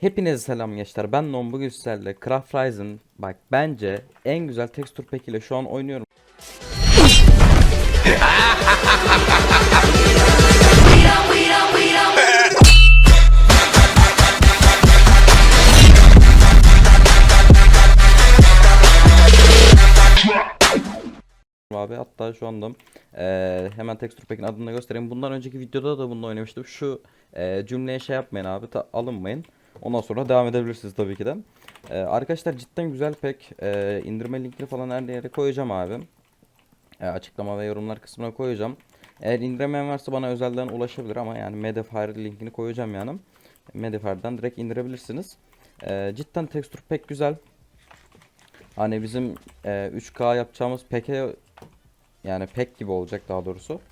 Hepinize selam gençler. Ben Non bugün sizlerle Craft Rise'ın bak bence en güzel tekstür pack ile şu an oynuyorum. Abi hatta şu anda eee, hemen tekstür pack'in adını da göstereyim. Bundan önceki videoda da bununla oynamıştım. Şu eee, cümleye şey yapmayın abi ta- alınmayın. Ondan sonra devam edebilirsiniz tabii ki de. Eee, arkadaşlar cidden güzel pack. Eee, indirme linkini falan her yere koyacağım abi. Eee, açıklama ve yorumlar kısmına koyacağım. Eğer indiremeyen varsa bana özelden ulaşabilir ama yani Mediafire linkini koyacağım yani. Mediafire'dan direkt indirebilirsiniz. Eee, cidden tekstür pack güzel. Hani bizim eee, 3K yapacağımız pack'e yani pek gibi olacak daha doğrusu.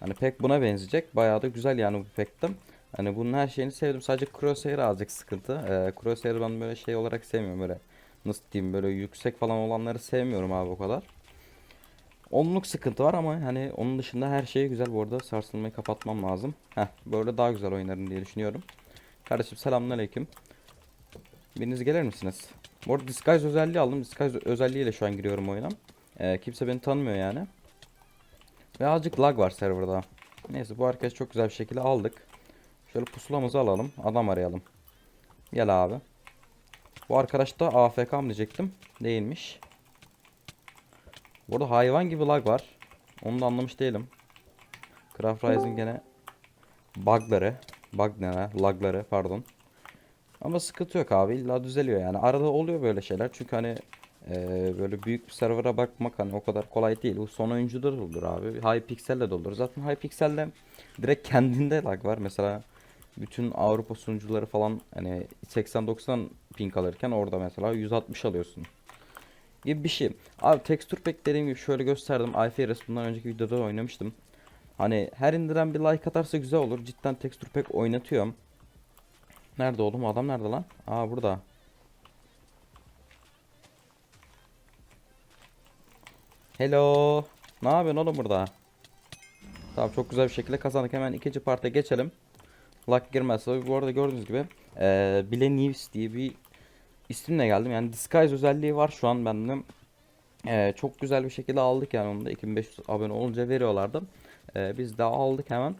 Hani pek buna benzeyecek. Bayağı da güzel yani bu pektim. Hani bunun her şeyini sevdim. Sadece Crosshair azıcık sıkıntı. Ee, Crosshair ben böyle şey olarak sevmiyorum böyle. Nasıl diyeyim böyle yüksek falan olanları sevmiyorum abi o kadar. Onluk sıkıntı var ama hani onun dışında her şey güzel. Bu arada sarsılmayı kapatmam lazım. Heh böyle daha güzel oynarım diye düşünüyorum. Kardeşim selamünaleyküm. Biriniz gelir misiniz? Bu arada Disguise özelliği aldım. Disguise özelliğiyle şu an giriyorum oyuna. Ee, kimse beni tanımıyor yani. Ve azıcık lag var serverda. Neyse bu arkadaş çok güzel bir şekilde aldık. Şöyle pusulamızı alalım. Adam arayalım. Gel abi. Bu arkadaş da AFK mı diyecektim. Değilmiş. Burada hayvan gibi lag var. Onu da anlamış değilim. Craft Rise'ın gene bugları. Bug ne lan? Lagları pardon. Ama sıkıntı yok abi. illa düzeliyor yani. Arada oluyor böyle şeyler. Çünkü hani ee, böyle büyük bir server'a bakmak hani o kadar kolay değil. Bu son oyuncuda da olur abi. Hypixel'de de olur. Zaten Hypixel'de direkt kendinde lag var. Mesela bütün Avrupa sunucuları falan hani 80-90 ping alırken orada mesela 160 alıyorsun. Gibi bir şey. Abi texture pack dediğim gibi şöyle gösterdim. iFares bundan önceki videoda da oynamıştım. Hani her indiren bir like atarsa güzel olur. Cidden texture pack oynatıyorum. Nerede oğlum? Adam nerede lan? Aa burada. Hello. Ne yapıyorsun oğlum burada? Tamam çok güzel bir şekilde kazandık. Hemen ikinci parta geçelim. Luck girmezse bu arada gördüğünüz gibi eee Bile News diye bir isimle geldim. Yani Disguise özelliği var şu an bende. Eee, çok güzel bir şekilde aldık yani onu da 2500 abone olunca veriyorlardı. Eee, biz de aldık hemen.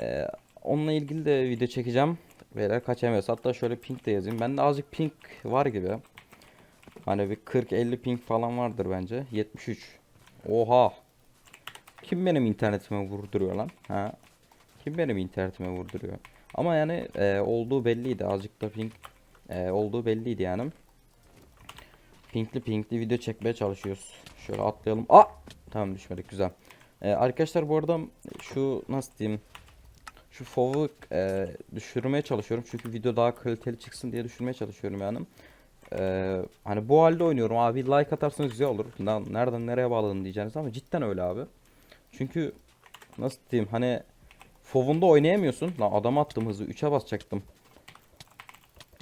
Eee, onunla ilgili de video çekeceğim. Beyler kaç MS. Hatta şöyle ping de yazayım. Bende azıcık ping var gibi. Hani bir 40-50 ping falan vardır bence. 73. Oha. Kim benim internetime vurduruyor lan? Ha? Kim benim internetime vurduruyor? Ama yani e, olduğu belliydi. Azıcık da ping e, olduğu belliydi yani. Pinkli pinkli video çekmeye çalışıyoruz. Şöyle atlayalım. Aa! Tamam düşmedik güzel. E, arkadaşlar bu arada şu nasıl diyeyim? Şu fov'u e, düşürmeye çalışıyorum. Çünkü video daha kaliteli çıksın diye düşürmeye çalışıyorum yani. Ee, hani bu halde oynuyorum abi like atarsanız güzel olur. Nereden nereye bağladın diyeceksiniz ama cidden öyle abi. Çünkü nasıl diyeyim hani Fov'unda oynayamıyorsun. Lan adam attım hızı 3'e basacaktım.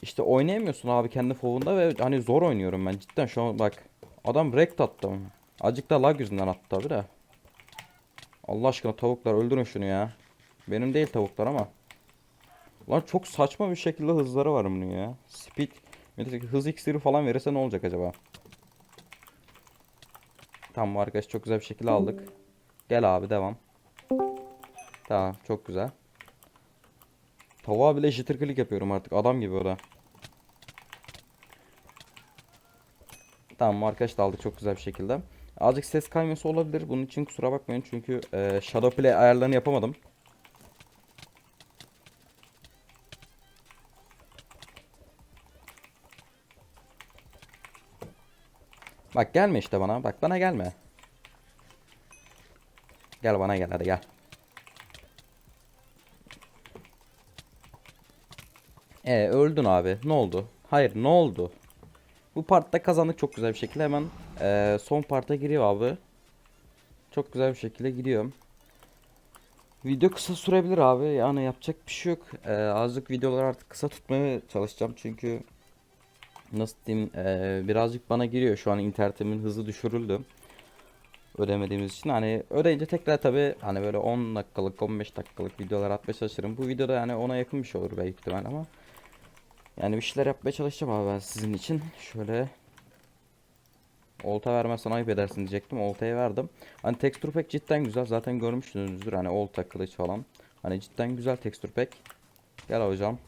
İşte oynayamıyorsun abi kendi Fov'unda ve hani zor oynuyorum ben cidden şu an bak. Adam rekt attım. Acık da lag yüzünden attı tabi de. Allah aşkına tavuklar öldürün şunu ya. Benim değil tavuklar ama. Lan çok saçma bir şekilde hızları var bunun ya. Speed hız iksiri falan verirse ne olacak acaba? Tamam arkadaş çok güzel bir şekilde aldık. Gel abi devam. Tamam çok güzel. Tavuğa bile jitter click yapıyorum artık adam gibi o da. Tamam arkadaş da aldık çok güzel bir şekilde. Azıcık ses kayması olabilir. Bunun için kusura bakmayın çünkü e, shadow play ayarlarını yapamadım. Bak gelme işte bana. Bak bana gelme. Gel bana gel hadi gel. E öldün abi. Ne oldu? Hayır ne oldu? Bu partta kazandık çok güzel bir şekilde. Hemen e, son parta giriyor abi. Çok güzel bir şekilde gidiyorum. Video kısa sürebilir abi. Yani yapacak bir şey yok. E, azıcık videoları artık kısa tutmaya çalışacağım. Çünkü nasıl diyeyim eee, birazcık bana giriyor şu an internetimin hızı düşürüldü ödemediğimiz için hani ödeyince tekrar tabi hani böyle 10 dakikalık 15 dakikalık videolar atmaya çalışırım bu videoda yani ona yakın bir şey olur belki ihtimal ama Yani bir şeyler yapmaya çalışacağım abi ben sizin için. Şöyle Olta vermezsen ayıp edersin diyecektim. Oltayı verdim. Hani tekstür pek cidden güzel. Zaten görmüşsünüzdür. Hani olta kılıç falan. Hani cidden güzel tekstür pek. Gel hocam.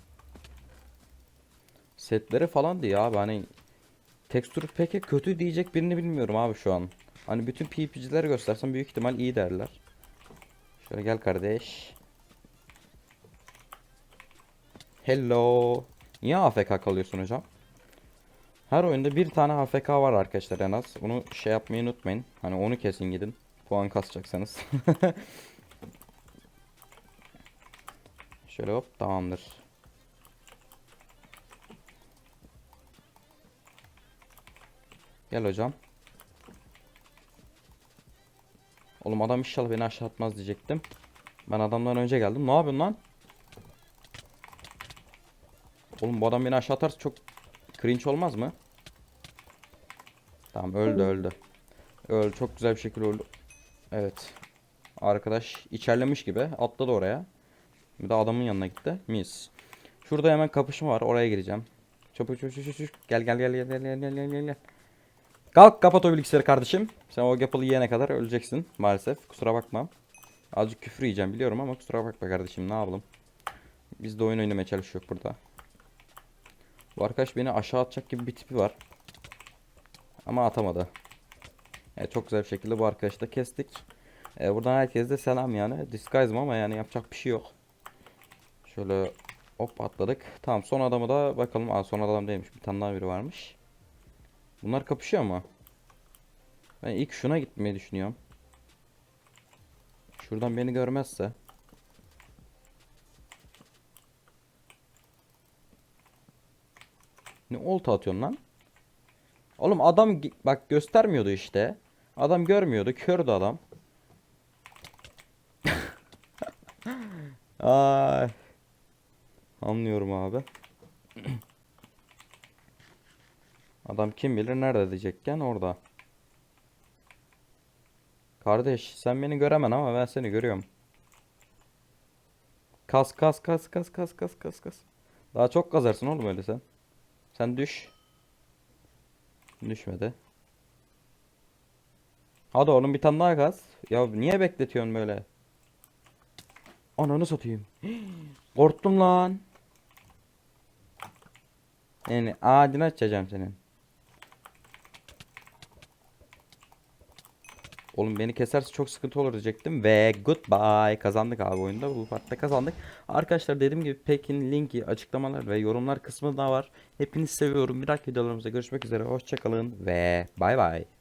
Setleri falan diye abi hani tekstür peki kötü diyecek birini bilmiyorum abi şu an. Hani bütün PvP'cileri göstersem büyük ihtimal iyi derler. Şöyle gel kardeş. Hello. Niye AFK kalıyorsun hocam? Her oyunda bir tane AFK var arkadaşlar en az. Bunu şey yapmayı unutmayın. Hani onu kesin gidin. Puan kasacaksanız. Şöyle hop tamamdır. Gel hocam. Oğlum adam inşallah beni aşağı atmaz diyecektim. Ben adamdan önce geldim. Ne yapıyorsun lan? Oğlum bu adam beni aşağı atarsa çok cringe olmaz mı? Tamam öldü öldü. Öldü çok güzel bir şekilde öldü. Evet. Arkadaş içerlemiş gibi atladı oraya. Bir de adamın yanına gitti. Mis. Şurada hemen kapışma var. Oraya gireceğim. Çabuk çabuk çabuk çabuk. Gel gel gel gel gel gel gel gel gel. Kalk kapat o bilgisayarı kardeşim. Sen o yapılı yiyene kadar öleceksin maalesef. Kusura bakma. Azıcık küfür yiyeceğim biliyorum ama kusura bakma kardeşim ne yapalım. Biz de oyun oynamaya çalışıyoruz burada. Bu arkadaş beni aşağı atacak gibi bir tipi var. Ama atamadı. Evet, çok güzel bir şekilde bu arkadaşı da kestik. Ee, buradan herkese de selam yani. Disguise'ım ama yani yapacak bir şey yok. Şöyle hop atladık. Tamam son adamı da bakalım. Aa, son adam değilmiş. Bir tane daha biri varmış. Bunlar kapışıyor mu? Ben ilk şuna gitmeyi düşünüyorum. Şuradan beni görmezse. Ne olta atıyorsun lan? Oğlum adam bak göstermiyordu işte. Adam görmüyordu. Kördü adam. Ay. Anlıyorum abi. Adam kim bilir nerede diyecekken orada. Kardeş sen beni göremen ama ben seni görüyorum. Kas kas kas kas kas kas kas kas. Daha çok kazarsın oğlum öyle sen. Sen düş. Düşmedi. Hadi oğlum bir tane daha kaz. Ya niye bekletiyorsun böyle? Ananı satayım. Korktum lan. Yani ağacını açacağım senin. Oğlum beni keserse çok sıkıntı olur diyecektim ve goodbye kazandık abi oyunda bu partta kazandık. Arkadaşlar dediğim gibi Pekin linki açıklamalar ve yorumlar kısmında var. Hepinizi seviyorum. Bir dahaki videolarımızda görüşmek üzere. Hoşçakalın ve bay bay.